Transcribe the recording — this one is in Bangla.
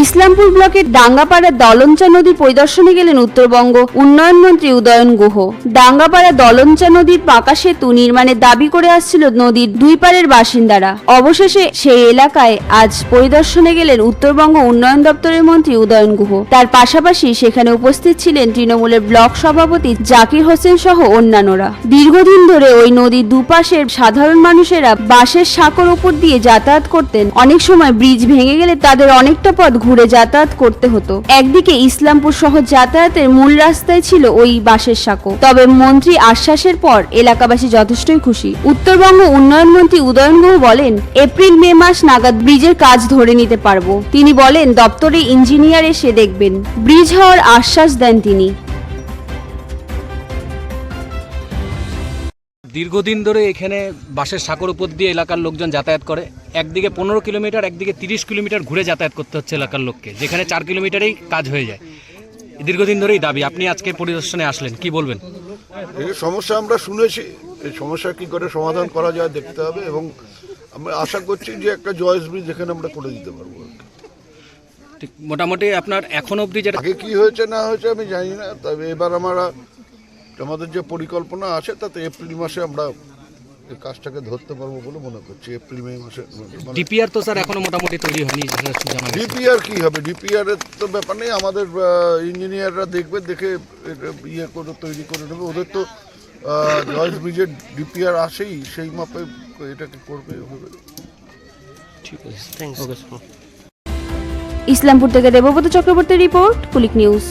ইসলামপুর ব্লকের ডাঙ্গাপাড়া দলঞ্চা নদী পরিদর্শনে গেলেন উত্তরবঙ্গ উন্নয়ন মন্ত্রী উদয়ন গুহ। ডাঙ্গাপাড়া দলঞ্চা নদীর পাকা সেতু নির্মাণের দাবি করে আসছিল নদীর দুই পারের বাসিন্দারা। অবশেষে সেই এলাকায় আজ পরিদর্শনে গেলেন উত্তরবঙ্গ উন্নয়ন দপ্তরের মন্ত্রী উদয়ন গুহ। তার পাশাপাশি সেখানে উপস্থিত ছিলেন তৃণমূলের ব্লক সভাপতি জাকির হোসেন সহ অন্যান্যরা। দীর্ঘদিন ধরে ওই নদীর দুপাশের সাধারণ মানুষেরা বাঁশের সাঁকোর উপর দিয়ে যাতায়াত করতেন। অনেক সময় ব্রিজ ভেঙে গেলে তাদের অনেকটা পথ ঘুরে যাতায়াত করতে হতো। একদিকে ইসলামপুর শহর যাতায়াতের মূল রাস্তায় ছিল ওই বাসের সাঁকো। তবে মন্ত্রী আশ্বাসের পর এলাকাবাসী যথেষ্টই খুশি। উত্তরবঙ্গ উন্নয়ন মন্ত্রী উদয়ন গুহ বলেন, এপ্রিল, মে মাস নাগাদ ব্রিজের কাজ ধরে নিতে পারব। তিনি বলেন দপ্তরে ইঞ্জিনিয়ার এসে দেখবেন। ব্রিজ হওয়ার আশ্বাস দেন তিনি। দীর্ঘদিন ধরে এখানে বাসের সাঁকোর উপর দিয়ে এলাকার লোকজন যাতায়াত করে। একদিকে পনেরো কিলোমিটার একদিকে তিরিশ কিলোমিটার ঘুরে যাতায়াত করতে হচ্ছে এলাকার লোককে। যেখানে চার কিলোমিটারেই কাজ হয়ে যায়। দীর্ঘদিন ধরেই দাবি আপনি আজকে পরিদর্শনে আসলেন কি বলবেন? এই সমস্যা আমরা শুনেছি। এই সমস্যা কি করে সমাধান করা যায় দেখতে হবে এবং আমরা আশা করছি যে একটা জয়েস ব্রিজ এখানে আমরা করে দিতে পারব। ঠিক মোটামুটি আপনার এখন অবধি যেটা আগে কি হয়েছে না হয়েছে আমি জানি না তবে এবার আমরা আমাদের যে পরিকল্পনা আছে তাতে এপ্রিল মাসে আমরা এই কাজটাকে ধরতে পারব বলে মনে করছি। এপ্রিল মে মাসে ডিপিআর তো স্যার এখনও মোটামুটি তৈরি হয়নি ডিপিআর কি হবে? ডিপিআর এর তো ব্যাপার নেই আমাদের ইঞ্জিনিয়াররা দেখবে দেখে ইয়ে করে তৈরি করে নেবে। ওদের তো জয়েস ব্রিজের ডিপিআর আসেই সেই মাপে এটাকে করবে হবে। ঠিক আছে ওকে স্যার। ইসলামপুর থেকে দেবব্রত চক্রবর্তী রিপোর্ট কুলিক নিউজ।